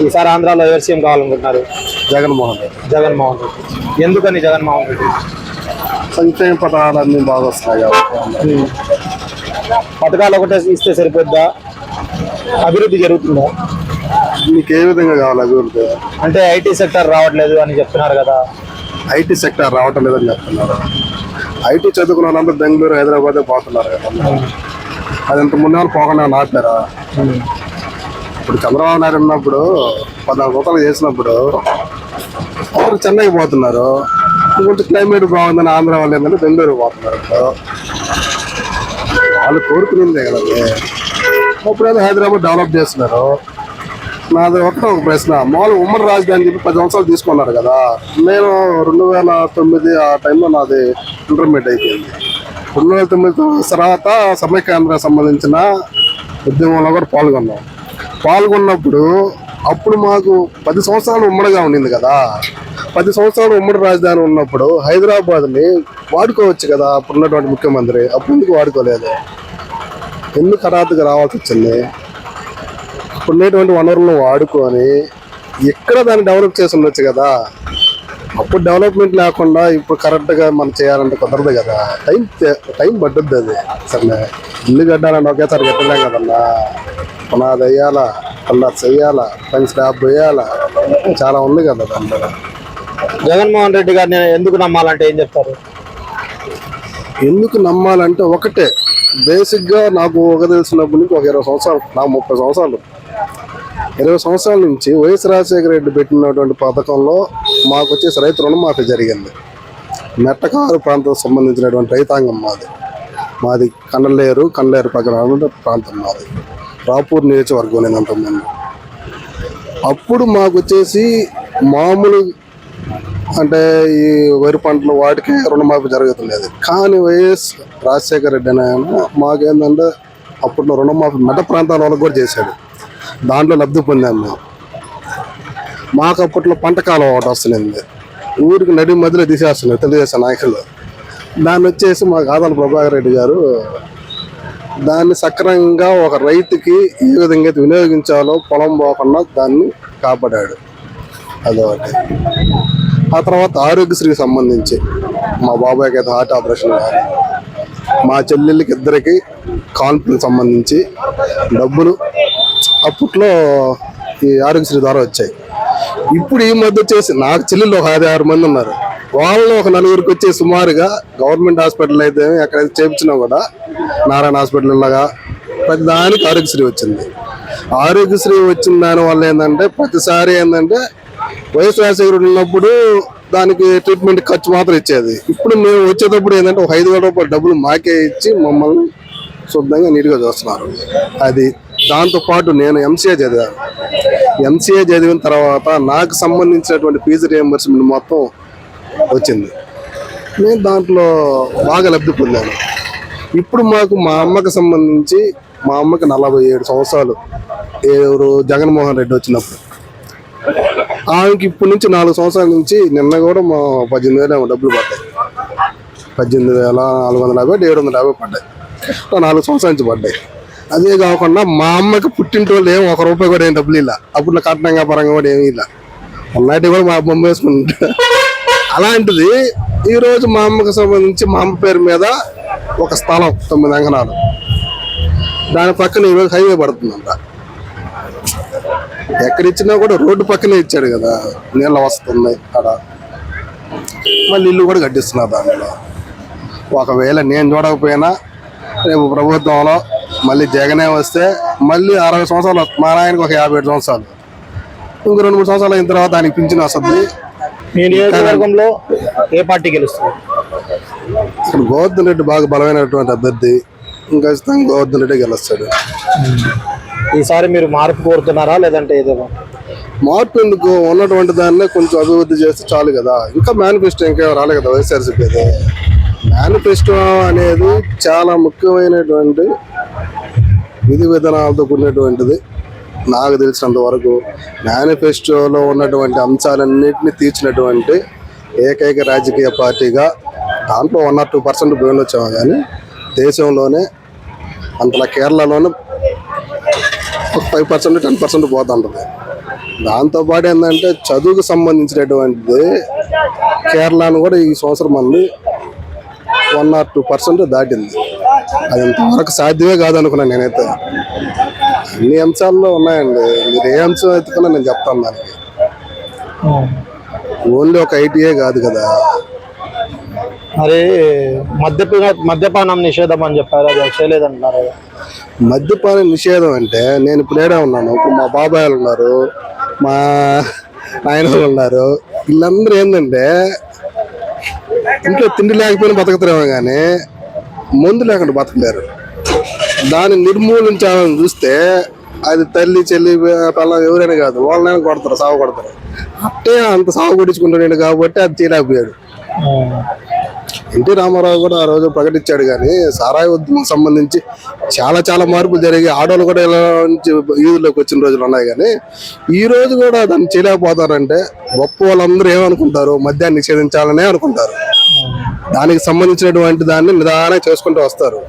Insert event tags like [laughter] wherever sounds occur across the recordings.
ఈసారి ఆంధ్రాలో ఎవరు సీఎం కావాలనుకుంటున్నారు? జగన్మోహన్ రెడ్డి. జగన్మోహన్ రెడ్డి. ఎందుకని జగన్మోహన్ రెడ్డి? సంక్షేమ పథకాలన్నీ బాగా కాబట్టి. పథకాలు ఒకటే ఇస్తే సరిపోద్దా? అభివృద్ధి జరుగుతుందా? మీకు ఏ విధంగా కావాలి అభివృద్ధి? అంటే ఐటీ సెక్టర్ రావట్లేదు అని చెప్తున్నారు కదా. ఐటీ సెక్టర్ రావటం లేదని చెప్తున్నారు. ఐటీ చదువుకున్న వాళ్ళందరూ బెంగళూరు హైదరాబాద్ పోతున్నారు కదా. అది ఇంత ముందు వాళ్ళు పోకుండా ఆపారా ఇప్పుడు చంద్రబాబు నాయుడు ఉన్నప్పుడు పద్నాలుగు రూపాయలు చేసినప్పుడు అందరు చెన్నైకి పోతున్నారు. ఇంకొంచెం క్లైమేట్ బాగుందని ఆంధ్ర వాళ్ళు ఏంటంటే బెంగళూరు పోతున్నారు. వాళ్ళు కోరుకునేదే కదండి అప్పుడేదో హైదరాబాద్ డెవలప్ చేస్తున్నారు. నాది ఒకటే ఒక ప్రశ్న. మామూలు ఉమ్మడి రాజధాని చెప్పి పది సంవత్సరాలు తీసుకున్నారు కదా. నేను రెండు వేల తొమ్మిది ఆ టైంలో నాది ఇంటర్మీడియట్ అయిపోయింది. రెండు వేల తొమ్మిది తర్వాత సమైక్యాంధ్ర సంబంధించిన ఉద్యమంలో కూడా పాల్గొన్నాం. పాల్గొన్నప్పుడు అప్పుడు మాకు పది సంవత్సరాలు ఉమ్మడిగా ఉండింది కదా. పది సంవత్సరాలు ఉమ్మడి రాజధాని ఉన్నప్పుడు హైదరాబాద్ని వాడుకోవచ్చు కదా అప్పుడు ఉన్నటువంటి ముఖ్యమంత్రి. అప్పుడు ఎందుకు వాడుకోలేదు? ఎందుకు హఠాత్తుగా రావాల్సి వచ్చింది? ఉన్నటువంటి వనరులను వాడుకొని ఎక్కడ దాన్ని డెవలప్ చేసి ఉండొచ్చు కదా? అప్పుడు డెవలప్మెంట్ లేకుండా ఇప్పుడు కరెక్ట్గా మనం చేయాలంటే కుదరదు కదా. టైం టైం పట్టుద్ది అది. సరే ఇల్లు కట్టాలంటే ఒకేసారి కట్టలేం కదన్నా? పునాది వేయాలా? కలర్ చెయ్యాలా పని స్లాబ్ వేయాలా? చాలా ఉంది కదా దాంట్లో. జగన్మోహన్ రెడ్డి గారిని ఎందుకు నమ్మాలంటే ఏం చెప్తారు? ఎందుకు నమ్మాలంటే ఒకటే. బేసిక్గా నాకు ఒక తెలిసినప్పటి నుంచి ఒక ఇరవై సంవత్సరాలు నాకు ముప్పై సంవత్సరాలు. ఇరవై సంవత్సరాల నుంచి వైఎస్ రాజశేఖర రెడ్డి పెట్టినటువంటి పథకంలో మాకు వచ్చేసి రైతు రుణమాఫీ జరిగింది. మెట్టకారు ప్రాంతం సంబంధించినటువంటి రైతాంగం మాది. మాది కండలేరు కండలేరు పక్కన ప్రాంతం మాది. రాపూర్ నియోజకవర్గం నేను అంతకుముందు అప్పుడు మాకు వచ్చేసి మామూలు అంటే ఈ వరి పంటలు వాటికి రుణమాఫీ జరుగుతుండేది కానీ వైఎస్ రాజశేఖర రెడ్డి అనే ఆయన మాకేంటంటే అప్పుడు రుణమాఫీ మెట్ట ప్రాంతాల వాళ్ళకి కూడా చేశాడు. దాంట్లో లబ్ధి పొందాం మేము. మాకు అప్పట్లో పంట కాలం ఒకటి వస్తుంది ఊరికి నడి మధ్యలో తీసేస్తున్నారు తెలుగుదేశం నాయకులు. దాన్ని వచ్చేసి మా ఆదాల ప్రభాకర్ రెడ్డి గారు దాన్ని సక్రమంగా ఒక రైతుకి ఏ విధంగా అయితే వినియోగించాలో పొలం పోకుండా దాన్ని కాపాడాడు. అదొకటి. ఆ తర్వాత ఆరోగ్యశ్రీకి సంబంధించి మా బాబాయ్కి అయితే హార్ట్ ఆపరేషన్ కానీ మా చెల్లెళ్ళకి ఇద్దరికి కాన్పులకు సంబంధించి డబ్బులు అప్పట్లో ఈ ఆరోగ్యశ్రీ ద్వారా వచ్చాయి. ఇప్పుడు ఈ మధ్య వచ్చేసి నాకు చెల్లెలు ఒక ఐదు ఆరు మంది ఉన్నారు. వాళ్ళు ఒక నలుగురికి వచ్చే సుమారుగా గవర్నమెంట్ హాస్పిటల్ అయితే ఎక్కడైతే చేయించినా కూడా నారాయణ హాస్పిటల్ లాగా ప్రతి దానికి ఆరోగ్యశ్రీ వచ్చింది. ఆరోగ్యశ్రీ వచ్చిన దాని వల్ల ఏంటంటే ప్రతిసారి ఏంటంటే వయసు రాజశేఖరుడు ఉన్నప్పుడు దానికి ట్రీట్మెంట్ ఖర్చు మాత్రం ఇచ్చేది. ఇప్పుడు మేము వచ్చేటప్పుడు ఏంటంటే ఒక ఐదు వేల రూపాయలు డబ్బులు మాకే ఇచ్చి మమ్మల్ని శుద్ధంగా నీట్గా చూస్తున్నారు. అది దాంతో పాటు నేను ఎంసీఏ చదివాను. ఎంసీఏ చదివిన తర్వాత నాకు సంబంధించినటువంటి ఫీజు రియంబర్స్మెంట్ మొత్తం వచ్చింది. నేను దాంట్లో బాగా లబ్ధి పొందాను. ఇప్పుడు మాకు మా అమ్మకి సంబంధించి మా అమ్మకి నలభై ఏడు సంవత్సరాలు. ఎవరు జగన్మోహన్ రెడ్డి వచ్చినప్పుడు. ఆమెకి ఇప్పటి నుంచి నాలుగు సంవత్సరాల నుంచి నిన్న కూడా మా పద్దెనిమిది వేలు డబ్బులు పడ్డాయి. పద్దెనిమిది వేల నాలుగు వందల యాభై ఏడు వందల యాభై పడ్డాయి. నాలుగు సంవత్సరాల నుంచి పడ్డాయి. అదే కాకుండా మా అమ్మకి పుట్టింటోళ్ళు ఏం ఒక రూపాయి కూడా ఏం డబ్బులు ఇలా అప్పుడు కట్నంగా పరంగా కూడా ఏమీ ఇలా ఉన్నటి కూడా మా బొమ్మ వేసుకుంటా అలాంటిది ఈరోజు మా అమ్మకి సంబంధించి మా అమ్మ పేరు మీద ఒక స్థలం తొమ్మిది అంగనాలు దాని పక్కన ఈరోజు హైవే పడుతుందంట. ఎక్కడ ఇచ్చినా కూడా రోడ్డు పక్కనే ఇచ్చాడు కదా. నీళ్ళ వస్తున్నాయి అక్కడ. మళ్ళీ ఇల్లు కూడా కట్టిస్తున్నారు దాంట్లో. ఒకవేళ నేను చూడకపోయినా రేపు ప్రభుత్వంలో మళ్ళీ జగనే వస్తే మళ్ళీ అరవై సంవత్సరాలు మా నాయనకి ఒక యాభై ఏడు సంవత్సరాలు. ఇంకో రెండు మూడు సంవత్సరాలు అయిన తర్వాత దానికి పింఛన్ వస్తుంది. మీ నియోజకవర్గంలో ఏ పార్టీ గెలుస్తుంది? ఇక్కడ గోవర్ధన్ రెడ్డి బాగా బలమైనటువంటి అభ్యర్థి. ఇంకా ఖచ్చితంగా గోవర్ధన్ రెడ్డి గెలుస్తాడు. ఈసారి మీరు మార్పు కోరుతున్నారా లేదంటే ఏదో మార్పు ఎందుకు? ఉన్నటువంటి దాన్నే కొంచెం అభివృద్ధి చేస్తే చాలు కదా. ఇంకా మేనిఫెస్టో ఇంకా రాలే కదా వైఎస్ఆర్సీపీ మేనిఫెస్టో అనేది చాలా ముఖ్యమైనటువంటి విధి విధానాలతో కూడినటువంటిది నాకు తెలిసినంత వరకు మేనిఫెస్టోలో ఉన్నటువంటి అంశాలన్నింటినీ తీర్చినటువంటి ఏకైక రాజకీయ పార్టీగా దాంట్లో వన్ ఆర్ టూ పర్సెంట్ పోయిన వచ్చాము కానీ దేశంలోనే అంతలా కేరళలోనే ఒక ఫైవ్ పర్సెంట్ టెన్ పర్సెంట్ పోతుంటుంది. దాంతోపాటు ఏంటంటే చదువుకు సంబంధించినటువంటిది కేరళను కూడా ఈ సంవత్సరం మంది వన్ ఆర్ టూ పర్సెంట్ దాటింది. అది ఇంతవరకు సాధ్యమే కాదనుకున్నాను నేనైతే. అన్ని అంశాల్లో ఉన్నాయండి. మీరు ఏ అంశం ఎత్తుకున్నా నేను చెప్తాను దానికి. ఓన్లీ ఒక ఐటీఏ కాదు కదా. మరి మద్యప మద్యపానం నిషేధం అని చెప్పారు. అది చేయలేదంటున్నారు. మద్యపాన నిషేధం అంటే నేను ఇప్పుడు ఏడే ఉన్నాను. ఇప్పుడు మా బాబాయిలు ఉన్నారు. మా నాయనలు ఉన్నారు. వీళ్ళందరూ ఏంటంటే ఇంట్లో తిండి లేకపోయినా బతకతారేమో కానీ మందు లేకుండా బతకలేరు. దాన్ని నిర్మూలించాలని చూస్తే అది తల్లి చెల్లి పిల్ల ఎవరైనా కాదు వాళ్ళనైనా కొడతారు సాగు కొడతారు. అట్టే అంత సాగు కొట్టించుకుంటున్నాడు కాబట్టి అది చేయలేకపోయాడు. ఎన్టీ రామారావు కూడా ఆ రోజు ప్రకటించాడు కానీ సారాయి ఉద్యమం సంబంధించి చాలా చాలా మార్పులు జరిగి ఆడవాళ్ళు కూడా ఇలా నుంచి యూజ్లోకి వచ్చిన రోజులు ఉన్నాయి కానీ ఈ రోజు కూడా దాన్ని చేయలేకపోతారంటే గొప్ప వాళ్ళందరూ ఏమనుకుంటారు? మద్యాన్ని నిషేధించాలనే అనుకుంటారు. దానికి సంబంధించినటువంటి దాన్ని నిదానంగా చేసుకుంటూ వస్తారు.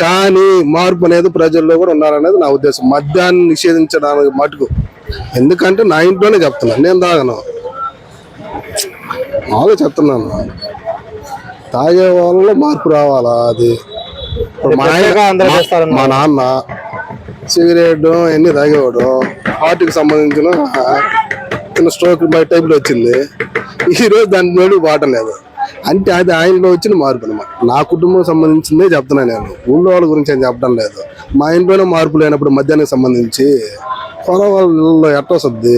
కానీ మార్పు అనేది ప్రజల్లో కూడా ఉండాలనేది నా ఉద్దేశం. మద్యాన్ని నిషేధించడానికి మటుకు. ఎందుకంటే నా ఇంట్లోనే చెప్తున్నాను. నేను తాగను. మామూలుగా చెప్తున్నాను. తాగే వాళ్ళలో మార్పు రావాలా అది? ఇప్పుడు మా నాన్న సిగరెట్ అన్ని తాగేవాడు? హార్ట్కి సంబంధించిన చిన్న స్ట్రోక్ బై టైప్లో వచ్చింది. ఈ రోజు దాని నుండి వాడలేదు. అంటే అది ఆయనలో వచ్చిన మార్పు అనమాట నా కుటుంబం సంబంధించిందే చెప్తున్నాను నేను. ఊళ్ళో వాళ్ళ గురించి ఏం చెప్పడం లేదు. మా ఇంట్లోనే మార్పు లేనప్పుడు మధ్యాహ్నం సంబంధించి కొన వాళ్ళలో ఎట్ట వస్తుంది?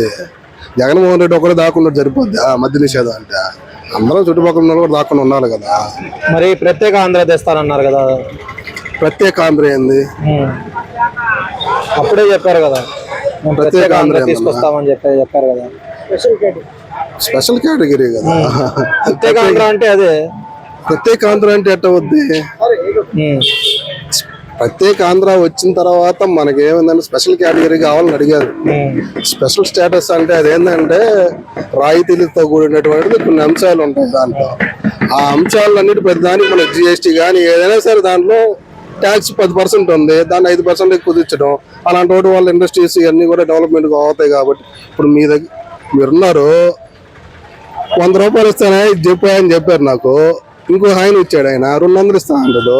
జగన్మోహన్ రెడ్డి ఒకటే దాకుండా సరిపోద్ది ఆ మద్య నిషేధం అంటే? అందరం చుట్టుపక్కల ఉన్న కూడా దాకుండా ఉండాలి కదా. మరి ప్రత్యేక ఆంధ్ర తెస్తానన్నారు కదా. ప్రత్యేక ఆంధ్ర ఏంది. అప్పుడే చెప్పారు కదా. ప్రత్యేక ఆంధ్ర తీసుకొస్తామని చెప్పి చెప్పారు కదా. స్పెషల్ కేటగిరీ కదా. ప్రత్యేక ఆంధ్ర అంటే అదే. ప్రత్యేక ఆంధ్ర అంటే ఎట్ట వద్ది. ప్రత్యేక ఆంధ్ర వచ్చిన తర్వాత మనకి ఏమైందంటే స్పెషల్ కేటగిరీ కావాలని అడిగారు. స్పెషల్ స్టేటస్ అంటే అదేంటంటే రాయితీలతో కూడినటువంటిది కొన్ని అంశాలు ఉంటాయి దాంట్లో. ఆ అంశాలన్నిటి ప్రతి దానికి మన జిఎస్టీ కానీ ఏదైనా సరే దాంట్లో ట్యాక్స్ పది పర్సెంట్ ఉంది దాన్ని ఐదు పర్సెంట్ కుదించడం అలాంటి వాళ్ళ ఇండస్ట్రీస్ ఇవన్నీ కూడా డెవలప్మెంట్ అవుతాయి కాబట్టి. ఇప్పుడు మీ దగ్గర మీరున్నారు వంద రూపాయలు ఇస్తానే ఇది చెప్పా అని చెప్పారు నాకు. ఇంకో ఆయన ఇచ్చాడు ఆయన రెండు వందలు ఇస్తా అంటాడు.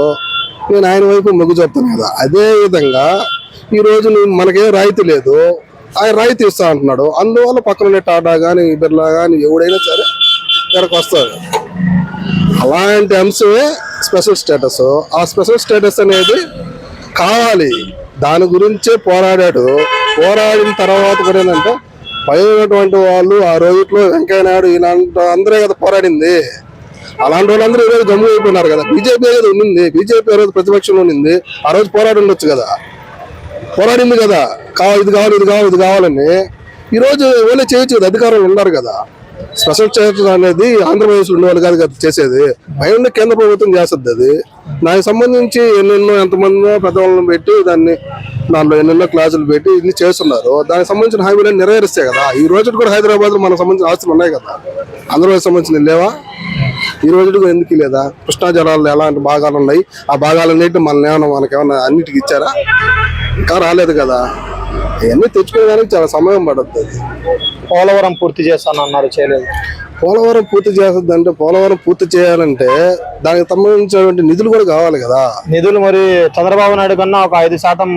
నేను ఆయన వైపు మొగ్గు చెప్తాను కదా. అదే విధంగా ఈ రోజు నువ్వు మనకేం రాయితీ లేదు. ఆయన రాయితీ ఇస్తా అంటున్నాడు. అందువల్ల పక్కన టాటా కానీ బిర్లా కానీ ఎవడైనా సరే ఇక్కడికి వస్తారు అలాంటి అంశమే స్పెషల్ స్టేటస్. ఆ స్పెషల్ స్టేటస్ అనేది కావాలి. దాని గురించే పోరాడాడు. పోరాడిన తర్వాత కూడా ఏంటంటే పై వాళ్ళు ఆ రోజుట్లో వెంకయ్య నాయుడు ఇలాంటి అందరే కదా పోరాడింది. అలాంటి వాళ్ళందరూ ఈరోజు జమ్ము అయిపోయినారు కదా. బీజేపీ కదా ఉండింది బీజేపీ ఆ రోజు ప్రతిపక్షంలో ఉండింది ఆ రోజు పోరాడి ఉండొచ్చు కదా. పోరాడింది కదా. కావాలి ఇది కావాలి ఇది కావాలి ఇది కావాలని. ఈరోజు రోజు చేయొచ్చు కదా? అధికారులు ఉన్నారు కదా. స్పెషల్ స్టేటస్ అనేది ఆంధ్రప్రదేశ్ ఉన్న వాళ్ళు కాదు చేసేది. పైన కేంద్ర ప్రభుత్వం చేస్తుంది అది. దానికి సంబంధించి ఎన్నెన్నో ఎంతమందో పెద్దవాళ్ళని పెట్టి దాన్ని దాంట్లో ఎన్నెన్నో క్లాసులు పెట్టి ఇన్ని చేస్తున్నారు. దానికి సంబంధించిన హామీలను నెరవేరుస్తాయి కదా. ఈ రోజు కూడా హైదరాబాద్లో మనకు సంబంధించిన ఆస్తులు ఉన్నాయి కదా. ఆంధ్రప్రదేశ్ సంబంధించిన లేవా? ఈ రోజు కూడా ఎందుకు లేదా? కృష్ణా జలాల్లో ఎలాంటి భాగాలు ఉన్నాయి? ఆ భాగాలన్నిటి మన ఏమన్నా మనకేమన్నా అన్నిటికీ ఇచ్చారా? ఇంకా రాలేదు కదా. ఇవన్నీ తెచ్చుకోవడానికి చాలా సమయం పడుతుంది. పోలవరం పూర్తి చేస్తాను అన్నారు చేయలేదు. పోలవరం పూర్తి చేస్తుంది అంటే పోలవరం పూర్తి చేయాలంటే దానికి సంబంధించినటువంటి నిధులు కూడా కావాలి కదా. నిధులు మరి చంద్రబాబు నాయుడు కన్నా ఒక ఐదు శాతం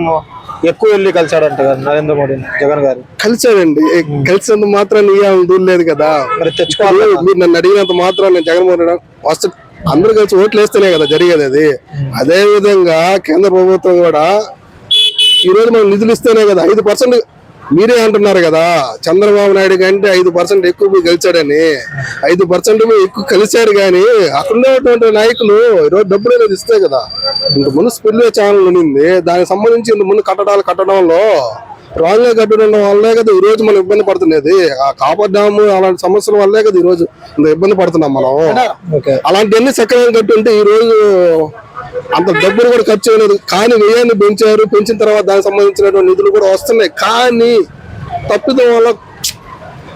ఎక్కువ వెళ్ళి కలిసాడంట కదా నరేంద్ర మోడీ జగన్ గారు. కలిసాడండి కలిసినంత మాత్రం దూరలేదు కదా. మరి తెచ్చుకోవాలి మీరు నన్ను అడిగినంత మాత్రం నేను జగన్మోహన్ రెడ్డి ఫస్ట్ అందరూ కలిసి ఓట్లు వేస్తేనే కదా జరిగేది అది. అదే విధంగా కేంద్ర ప్రభుత్వం కూడా ఈ రోజు మనం నిధులు ఇస్తేనే కదా ఐదు పర్సెంట్ మీరే అంటున్నారు కదా. చంద్రబాబు నాయుడు కంటే ఐదు పర్సెంట్ ఎక్కువ పోయి గెలిచాడని. ఐదు పర్సెంట్ ఎక్కువ కలిశాడు కానీ అక్కడ ఉండేటువంటి నాయకులు ఈరోజు డబ్బులు అనేది ఇస్తే కదా. ఇంత ముందు స్పిల్వే ఛానల్ ఉన్నింది. దానికి సంబంధించి ఇంత ముందు కట్టడాలు కట్టడంలో రాంగ్గా కట్టడం వల్లే కదా ఈ రోజు మనం ఇబ్బంది పడుతున్నది. ఆ కాపర్ డ్యాము అలాంటి సమస్యల వల్లే కదా ఈ రోజు ఇంత ఇబ్బంది పడుతున్నాం మనం. అలాంటివన్నీ సక్రమంగా కట్టుంటే ఈ రోజు అంత డబ్బులు కూడా ఖర్చు అయ్యలేదు కానీ వ్యయాన్ని పెంచారు. పెంచిన తర్వాత దానికి సంబంధించినటువంటి నిధులు కూడా వస్తున్నాయి. కానీ తప్పిదం వల్ల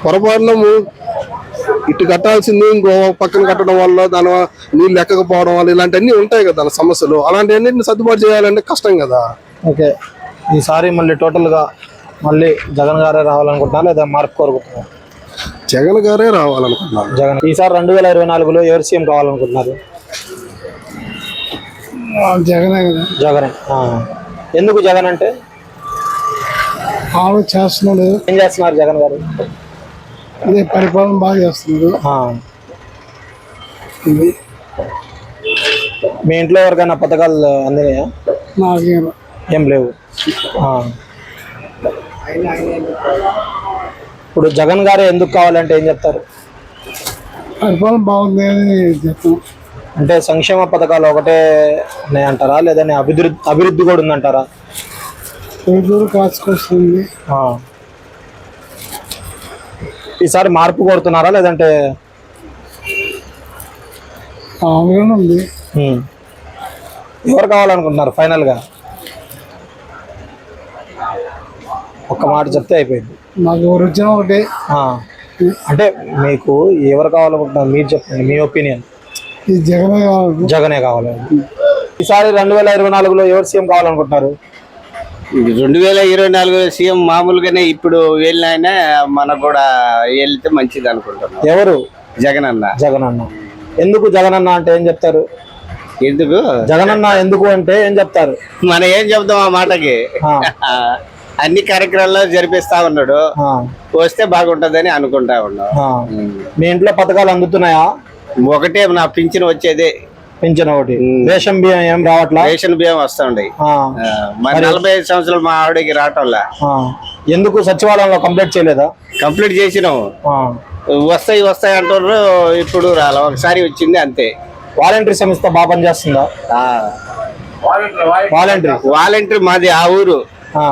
పొరపాటున ఇటు కట్టాల్సింది ఇంకో పక్కన కట్టడం వల్ల దాని నీళ్ళు ఎక్కకపోవడం వల్ల ఇలాంటివన్నీ ఉంటాయి కదా సమస్యలు. అలాంటివన్నింటిని సర్దుబాటు చేయాలంటే కష్టం కదా. ఓకే. ఈసారి మళ్ళీ టోటల్గా మళ్ళీ జగన్ గారే రావాలనుకుంటున్నారు లేదా మార్పు కోరుకుంటున్నారు? జగన్ గారే రావాలనుకుంటున్నాను జగన్. ఈసారి రెండు వేల ఇరవై నాలుగులో ఎవరు సీఎం కావాలనుకుంటున్నారు. జగనే కదా. జగన్. ఎందుకు జగన్ అంటే? ఆవిడ చేస్తున్నాడు. ఏం చేస్తున్నారు జగన్ గారు? అదే పరిపాలన బాగా చేస్తున్నాడు. ఆ, ఇది మీ ఇంట్లో ఎవరికైనా పథకాలు అందినాయా? నాకేం. ఏం లేవు. ఆ. ఇప్పుడు జగన్ గారు ఎందుకు కావాలంటే ఏం చెప్తారు? పరిపాలన బాగుంది అని చెప్తాం. అంటే సంక్షేమ పథకాలు ఒకటే ఉన్నాయి అంటారా లేదని అభివృద్ధి అభివృద్ధి కూడా ఉందంటారా? కాచుకొస్తుంది ఆ. ఈసారి మార్పు కోరుతున్నారా? లేదంటే మామూలుగానే ఉంది. ఉమ్. ఎవరు కావాలనుకుంటున్నారు ఫైనల్గా? ఒక్క మాట చెప్తే అయిపోయింది. నాకు ఎవరు వచ్చినా ఒకటే. ఆ. అంటే మీకు ఎవరు కావాలనుకుంటున్నారు? మీరు చెప్పండి మీ ఒపీనియన్. జగనే కావాలి. జగనే కావాలి. ఈసారి రెండు వేల ఇరవై నాలుగులో ఎవరు సీఎం కావాలనుకుంటున్నారు? రెండు వేల ఇరవై నాలుగు సీఎం మామూలుగానే ఇప్పుడు వెళ్ళిన మనకు కూడా వెళ్తే మంచిది అనుకుంటున్నాం. ఎవరు? జగన్ అన్న జగన్ అన్న ఎందుకు జగన్ అన్న అంటే ఏం చెప్తారు? ఎందుకు? జగన్ అన్న ఎందుకు అంటే ఏం చెప్తారు? మనం ఏం చెప్తాం ఆ మాటకి. [laughs] అన్ని కార్యక్రమాలు జరిపిస్తా ఉన్నాడు. వస్తే బాగుంటదని అనుకుంటా ఉన్నాం. మీ ఇంట్లో పథకాలు అందుతున్నాయా? ఒకటే నా పింఛన్ వచ్చేదే. పింఛన్ ఒకటి. రేషన్ బియ్యం ఏం రావట్లా? రేషన్ బియ్యం వస్తా ఉండే ఆ. మరి నలభై ఐదు సంవత్సరాలు మా ఆవిడకి రావటంలా. ఎందుకు సచివాలయంలో కంప్లీట్ చేయలేదా? కంప్లీట్ చేసినాం ఆ. వస్తాయి వస్తాయి అంటున్నారు ఇప్పుడు రాలే. ఒకసారి వచ్చింది అంతే. వాలంటరీ సంస్థ బాగా పనిచేస్తుందా? వాలంటరీ. వాలంటీర్ మాది ఆ ఊరు.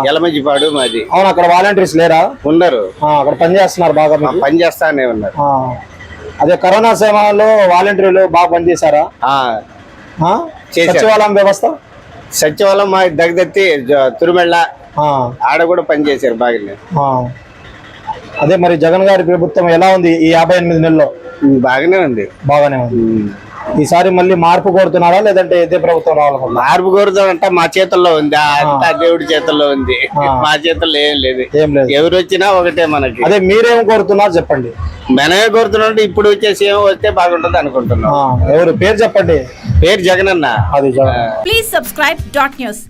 ఎలమంచిపాడు మాది. అవును అక్కడ వాలంటీర్స్ లేరా? ఉన్నారు అక్కడ పనిచేస్తున్నారు బాగా మీకు? పని చేస్తానే ఉన్నారు. అదే కరోనా సమయంలో వాలంటీర్లు బాగా పనిచేశారా. సచివాలయం వ్యవస్థ సచివాలయం మా తురుమెళ్ళ ఆ. ఆడ కూడా పని చేశారు బాగానే ఆ. అదే మరి జగన్ గారి ప్రభుత్వం ఎలా ఉంది ఈ యాభై ఎనిమిది నెలల్లో ఉమ్, బాగానే ఉంది బాగానే ఉంది. ఈసారి మళ్ళీ మార్పు కోరుతున్నారా లేదంటే ఇదే ప్రభుత్వం రావాలనుకుంటున్నారా మార్పు కోరుతామంట మా చేతుల్లో ఉంది. అంతా దేవుడి చేతుల్లో ఉంది. మా చేతుల్లో ఏం లేదు. ఏం లేదు. ఎవరు వచ్చినా ఒకటే మనకి. అదే మీరేం కోరుతున్నారు చెప్పండి. మనమే కోరుతున్నాం ఇప్పుడు వచ్చే సీఎం వస్తే బాగుంటది అనుకుంటున్నాం. ఎవరు? పేరు చెప్పండి. పేరు జగన్ అన్న అది Jagan. Please subscribe dot news.